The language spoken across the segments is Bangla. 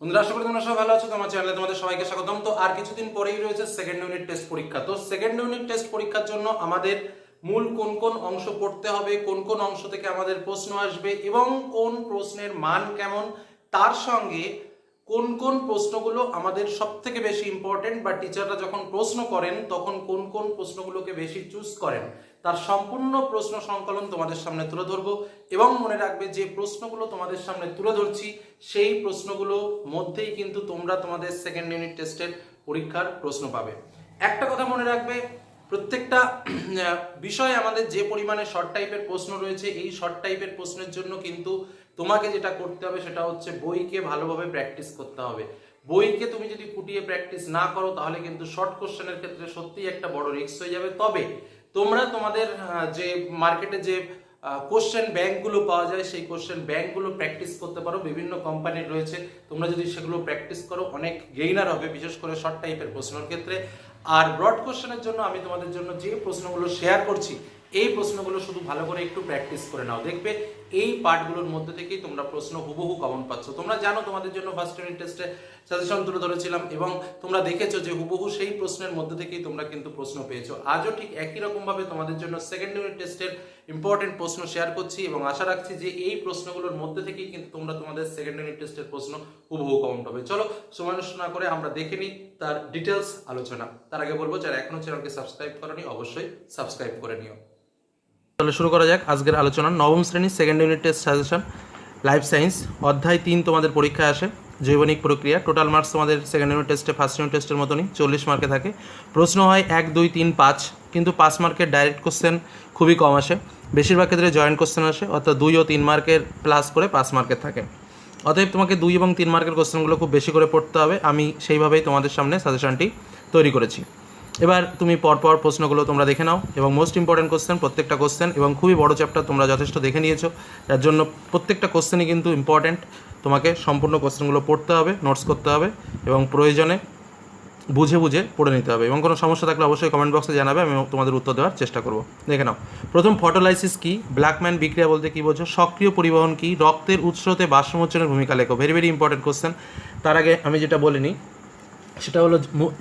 বন্ধুরা, আশা করি তোমরা সবাই ভালো আছো। তোমার চ্যানেলে তোমাদের সবাইকে স্বাগতম। তো আর কিছুদিন পরেই রয়েছে সেকেন্ড ইউনিট টেস্ট পরীক্ষা। তো সেকেন্ড ইউনিট টেস্ট পরীক্ষার জন্য আমাদের মূল কোন কোন অংশ পড়তে হবে, কোন কোন অংশ থেকে আমাদের প্রশ্ন আসবে এবং কোন প্রশ্নের মান কেমন, তার সঙ্গে কোন কোন প্রশ্নগুলো আমাদের সব থেকে বেশি ইম্পর্টেন্ট বা টিচাররা যখন প্রশ্ন করেন, তখন কোন কোন প্রশ্নগুলোকে বেশি চুজ করেন। তার সম্পূর্ণ প্রশ্ন সংকলন তোমাদের সামনে তুলে ধরবো এবং মনে রাখবে যে প্রশ্নগুলো তোমাদের সামনে তুলে ধরছি, সেই প্রশ্নগুলো মধ্যেই কিন্তু তোমরা তোমাদের সেকেন্ড ইউনিট টেস্টের পরীক্ষার প্রশ্ন পাবে। একটা কথা মনে রাখবে, প্রত্যেকটা বিষয়ে আমাদের যে পরিমাণে শর্ট টাইপের প্রশ্ন রয়েছে, এই শর্ট টাইপের প্রশ্নের জন্য কিন্তু তোমাকে যেটা করতে হবে সেটা হচ্ছে বইকে ভালোভাবে প্র্যাকটিস করতে হবে। বইকে তুমি যদি ফুটিয়ে প্র্যাকটিস না করো, তাহলে কিন্তু শর্ট কোশ্চেনের ক্ষেত্রে সত্যিই একটা বড় রিস্ক হয়ে যাবে। তবে তোমরা তোমাদের যে মার্কেটে যে কোশ্চেন ব্যাংকগুলো পাওয়া যায়, সেই কোশ্চেন ব্যাংকগুলো প্র্যাকটিস করতে পারো। বিভিন্ন কোম্পানির রয়েছে। তোমরা যদি সেগুলো প্র্যাকটিস করো, অনেক গেইনার হবে, বিশেষ করে শর্ট টাইপের প্রশ্নের ক্ষেত্রে। আর ব্রড কোশ্চেনের জন্য আমি তোমাদের জন্য যে প্রশ্নগুলো শেয়ার করছি, এই প্রশ্নগুলো শুধু ভালো করে একটু প্র্যাকটিস করে নাও। দেখবে এই পার্টগুলোর মধ্যে থেকেই তোমরা প্রশ্ন হুবহু কমন পাচ্ছ। তোমরা জানো তোমাদের জন্য ফার্স্ট ইউনিট টেস্টে সাজেশন তুলে ধরেছিলাম এবং তোমরা দেখেছ যে হুবহু সেই প্রশ্নের মধ্যে থেকেই তোমরা কিন্তু প্রশ্ন পেয়েছ। আজও ঠিক একই রকম ভাবে তোমাদের জন্য সেকেন্ড ইউনিট টেস্টের ইম্পর্টেন্ট প্রশ্ন শেয়ার করছি এবং আশা রাখছি যে এই প্রশ্নগুলোর মধ্যে থেকেই কিন্তু তোমরা তোমাদের সেকেন্ড ইউনিট টেস্টের প্রশ্ন হুবহু কমন পাবে। চলো সময় নষ্ট না করে আমরা দেখে নিই তার ডিটেলস আলোচনা। তার আগে বলব, যারা এখনও চ্যানেলকে সাবস্ক্রাইব করনি, অবশ্যই সাবস্ক্রাইব করে নিও। তাহলে শুরু করা যাক। আজকের আলোচনা নবম শ্রেণির second unit test suggestion life science অধ্যায় তিন তোমাদের পরীক্ষায় আসে, জৈবনিক প্রক্রিয়া। টোটাল মার্কস তোমাদের সেকেন্ড ইউনিট টেস্টে ফার্স্ট ইউনিট টেস্টের মতনই, চল্লিশ মার্কে থাকে। প্রশ্ন হয় এক, দুই, তিন, পাঁচ, কিন্তু পাঁচ মার্কের ডাইরেক্ট কোশ্চেন খুবই কম আসে। বেশিরভাগ ক্ষেত্রে জয়েন্ট কোশ্চেন আসে, অর্থাৎ দুই ও তিন মার্কের প্লাস করে পাঁচ মার্কের থাকে। অতএব তোমাকে দুই এবং তিন মার্কের কোশ্চেনগুলো খুব বেশি করে পড়তে হবে। আমি সেইভাবেই তোমাদের সামনে সাজেশনটি তৈরি করেছি। এবার তুমি পরপর প্রশ্নগুলো তোমরা দেখে নাও এবং মোস্ট ইম্পর্টেন্ট কোশ্চেন প্রত্যেকটা কোশ্চেন এবং খুবই বড় চ্যাপ্টার তোমরা যথেষ্ট দেখে নিয়েছো। যার জন্য প্রত্যেকটা কোশ্চেনই কিন্তু ইম্পর্টেন্ট তোমাকে সম্পূর্ণ কোশ্চেনগুলো পড়তে হবে নোটস করতে হবে এবং প্রয়োজনে বুঝে বুঝে পড়ে নিতে হবে এবং কোনো সমস্যা থাকলে অবশ্যই কমেন্ট বক্সে জানাবে, আমি তোমাদের উত্তর দেওয়ার চেষ্টা করব। দেখে নাও। প্রথম ফটোলাইসিস কি? ব্ল্যাকম্যান বিক্রিয়া বলতে কি বোঝো? সক্রিয় পরিবহন কি? রক্তের উৎসতে বাষ্পমোচনের ভূমিকা লেখো। ভেরি ভেরি ইম্পর্টেন্ট কোশ্চেন তার আগে আমি যেটা বলিনি সেটা হলো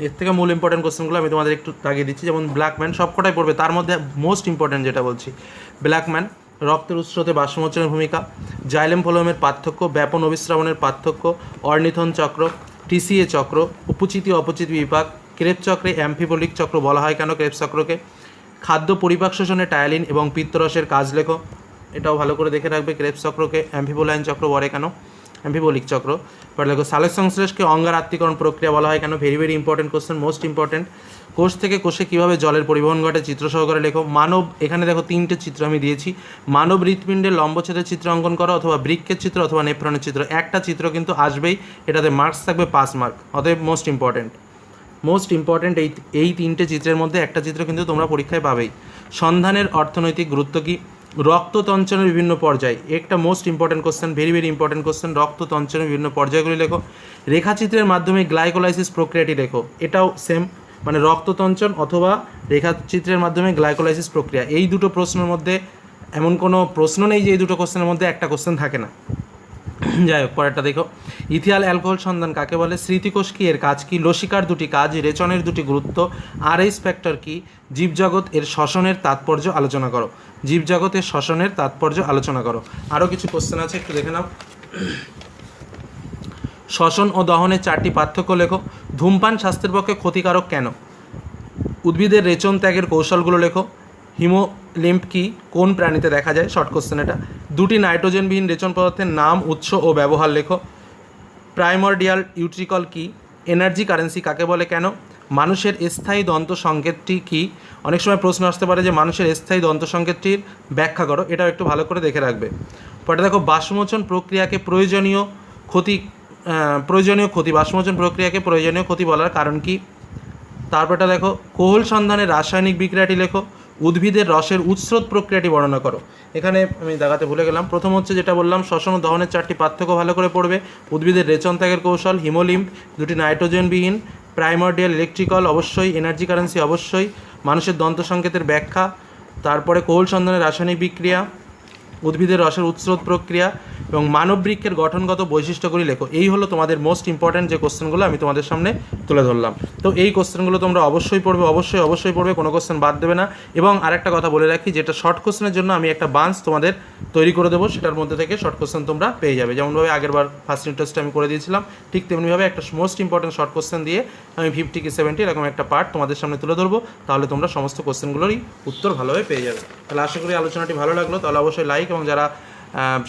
এর থেকে মূল ইম্পর্টেন্ট কোশ্চেনগুলো আমি তোমাদের একটু দাগিয়ে দিচ্ছি। যেমন ব্ল্যাকম্যান সবকটাই পড়বে, তার মধ্যে মোস্ট ইম্পর্টেন্ট যেটা বলছি। ব্ল্যাকম্যান রক্তের উৎসতে বাষ্পমোচনের ভূমিকা, জাইলেম ফলোমের পার্থক্য, ব্যাপন অবিশ্রাবণের পার্থক্য, অর্নিথন চক্র, টিসিএ চক্র, উপচিতি অপচিতি বিভাগ ক্রেপ চক্রে অ্যাম্ফিবলিক চক্র বলা হয় কেন ক্রেপ চক্রকে? খাদ্য পরিপাক শোষণে টায়ালিন এবং পিত্তরসের কাজ লেখো, এটাও ভালো করে দেখে রাখবে, ক্রেপ চক্রকে অ্যাম্ফিবোলাইন চক্র বলে কেন? অ্যাম্ফিবলিক চক্র পরে দেখো সালেক সংশ্লেষকে অঙ্গার আত্মীকরণ প্রক্রিয়া বলা হয় কেন? Very very important question most important কোষ থেকে কোষে কীভাবে জলের পরিবহন ঘটে? চিত্র সহকারে লেখো, মানব, এখানে দেখো তিনটে চিত্র আমি দিয়েছি। মানব হৃৎপিণ্ডের লম্বচ্ছেদের চিত্র অঙ্কন করো অথবা বৃক্ষের চিত্র অথবা নেফ্রনের চিত্র। একটা চিত্র কিন্তু আসবেই, এটাতে মার্কস থাকবে পাঁচ মার্ক অতএব মোস্ট ইম্পর্টেন্ট মোস্ট ইম্পর্টেন্ট এই এই তিনটে চিত্রের মধ্যে একটা চিত্র কিন্তু তোমরা পরীক্ষায় পাবেই। সন্ধানের অর্থনৈতিক গুরুত্ব কি? রক্ততঞ্চনের বিভিন্ন পর্যায়। একটা most important question very very important question রক্ততঞ্চনের বিভিন্ন পর্যায়গুলি লেখো। রেখাচিত্রের মাধ্যমে গ্লাইকোলাইসিস প্রক্রিয়াটি লেখো। এটাও সেম মানে রক্ততঞ্চন অথবা রেখাচিত্রের মাধ্যমে গ্লাইকোলাইসিস প্রক্রিয়া। এই দুটো প্রশ্নের মধ্যে এমন কোনো প্রশ্ন নেই যে এই দুটো কোশ্চেনের মধ্যে একটা কোশ্চেন থাকে না। যাই হোক পরেরটা দেখো। ইথিয়াল অ্যালকোহল সন্ধান কাকে বলে? স্মৃতিকোষ কি? এর কাজ কি? লসিকার দুটি কাজ, রেচনের দুটি গুরুত্ব আর এইস ফ্যাক্টর কি? জীবজগৎ এর শ্বসনের তাৎপর্য আলোচনা করো। জীবজগতের শ্বসনের তাৎপর্য আলোচনা করো। আরও কিছু কোশ্চেন আছে, একটু দেখে নাও। শ্বসন ও দহনের চারটি পার্থক্য লেখো। ধূমপান স্বাস্থ্যের পক্ষে ক্ষতিকারক কেন? উদ্ভিদের রেচন ত্যাগের কৌশলগুলো লেখো। হিমোলিম্প কি? কোন প্রাণীতে দেখা যায়? শর্ট কোশ্চেন এটা। দুটি নাইট্রোজেনবিহীন রেচন পদার্থের নাম, উৎস ও ব্যবহার লেখো। প্রাইমর্ডিয়াল ইউট্রিকল কি? এনার্জি কারেন্সি কাকে বলে কেন? মানুষের স্থায়ী দন্ত সংকেতটি কি? অনেক সময় প্রশ্ন আসতে পারে যে মানুষের স্থায়ী দন্ত সংকেতটির ব্যাখ্যা করো, এটাও একটু ভালো করে দেখে রাখবে। পরে দেখো, বাষ্পমোচন প্রক্রিয়াকে প্রয়োজনীয় ক্ষতি প্রয়োজনীয় ক্ষতি, বাষ্পমোচন প্রক্রিয়াকে প্রয়োজনীয় ক্ষতি বলার কারণ কি? তারপরটা দেখো, কোহল সন্ধানের রাসায়নিক বিক্রিয়াটি লেখো। উদ্ভিদের রসের উৎস্রোত প্রক্রিয়াটি বর্ণনা করো। এখানে আমি দেখাতে ভুলে গেলাম। প্রথম হচ্ছে যেটা বললাম, শ্বসন ও দহনের চারটি পার্থক্য ভালো করে পড়বে। উদ্ভিদের রেচন ত্যাগের কৌশল হিমোলিম্প দুটি নাইট্রোজেনবিহীন, প্রাইমর্ডিয়াল ইলেকট্রিক্যাল অবশ্যই, এনার্জি কারেন্সি অবশ্যই, মানুষের দন্ত সংকেতের ব্যাখ্যা, তারপরে কোহল সন্ধানের রাসায়নিক বিক্রিয়া, উদ্ভিদের রসের উৎস্রোত প্রক্রিয়া এবং মানব বৃক্ষের গঠনগত বৈশিষ্ট্যগুলি লেখো। এই হলো তোমাদের মোস্ট ইম্পর্ট্যান্ট যে কোশ্চেনগুলো আমি তোমাদের সামনে তুলে ধরলাম। তো এই কোশ্চেনগুলো তোমরা অবশ্যই পড়বে, অবশ্যই অবশ্যই পড়বে, কোনো কোশ্চেন বাদ দেবে না। এবং আরেকটা কথা বলে রাখি, যেটা শর্ট কোশ্চেনের জন্য আমি একটা বান্স তোমাদের তৈরি করে দেবো, সেটার মধ্যে থেকে শর্ট কোশ্চেন তোমরা পেয়ে যাবে। যেমনভাবে আগেরবার ফার্স্ট ইউনিট টেস্টে আমি করে দিয়েছিলাম, ঠিক তেমনিভাবে একটা মোস্ট ইম্পর্টেন্ট শর্ট কোশ্চেন দিয়ে আমি ফিফটি কি সেভেন্টি এরকম একটা পার্ট তোমাদের সামনে তুলে ধরবো, তাহলে তোমরা সমস্ত কোশ্চেনগুলোরই উত্তর ভালোভাবে পেয়ে যাবে। তাহলে আশা করি আলোচনাটি ভালো লাগল, তাহলে অবশ্যই লাইক এবং যারা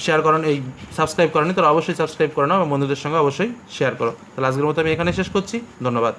শেয়ার করেন, এই সাবস্ক্রাইব করেনি তারা অবশ্যই সাবস্ক্রাইব করে নাও এবং বন্ধুদের সঙ্গে অবশ্যই শেয়ার করো। তাহলে আজকের মতো আমি এখানে শেষ করছি, ধন্যবাদ।